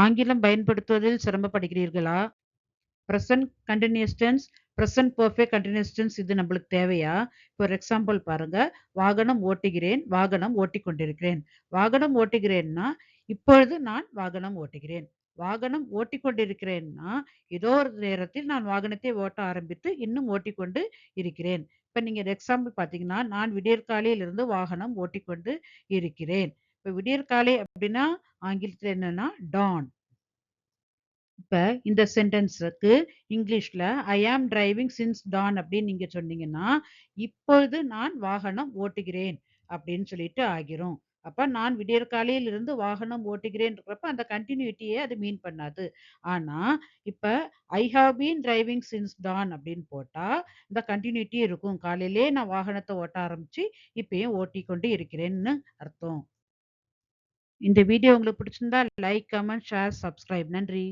ஆங்கிலம் பயன்படுத்துவதில் சிரமப்படுகிறீர்களா? Present continuous tense present perfect continuous tense இது நம்மளுக்கு தேவையா? ஃபார் எக்ஸாம்பிள் பாருங்க வாகனம் ஓட்டுகிறேன் வாகனம் ஓட்டிக்கொண்டிருக்கிறேன். வாகனம் ஓட்டுகிறேன்னா இப்பொழுது நான் வாகனம் ஓட்டுகிறேன். வாகனம் ஓட்டிக்கொண்டிருக்கிறேன்னா ஏதோ ஒரு நேரத்தில் நான் வாகனத்தை ஓட்ட ஆரம்பித்து இன்னும் ஓட்டிக்கொண்டு இருக்கிறேன். இப்போ நீங்கள் எக்ஸாம்பிள் பார்த்தீங்கன்னா நான் விடியற்காலையில் இருந்து வாகனம் ஓட்டிக்கொண்டு இருக்கிறேன். இப்போ விடியற்காலை அப்படின்னா ஆங்கிலத்தில் என்னன்னா டான் இப்போ இந்த சென்டென்ஸுக்கு இங்கிலீஷில் ஐ ஆம் டிரைவிங் சின்ஸ் டான் அப்படின்னு நீங்கள் சொன்னீங்கன்னா இப்பொழுது நான் வாகனம் ஓட்டுகிறேன் அப்படின்னு சொல்லிட்டு ஆகிரும். அப்போ நான் விடியற்காலையில் இருந்து வாகனம் ஓட்டுகிறேன்றப்ப அந்த கண்டினியூட்டியே அது மீன் பண்ணாது. ஆனால் இப்போ I have been driving since dawn அப்படின்னு போட்டால் இந்த கண்டினியூட்டி இருக்கும். காலையிலே நான் வாகனத்தை ஓட்ட ஆரம்பித்து இப்பயும் ஓட்டி கொண்டு இருக்கிறேன்னு அர்த்தம். இந்த வீடியோ உங்களுக்கு பிடிச்சிருந்தா லைக் கமெண்ட் ஷேர் சப்ஸ்கிரைப் நன்றி.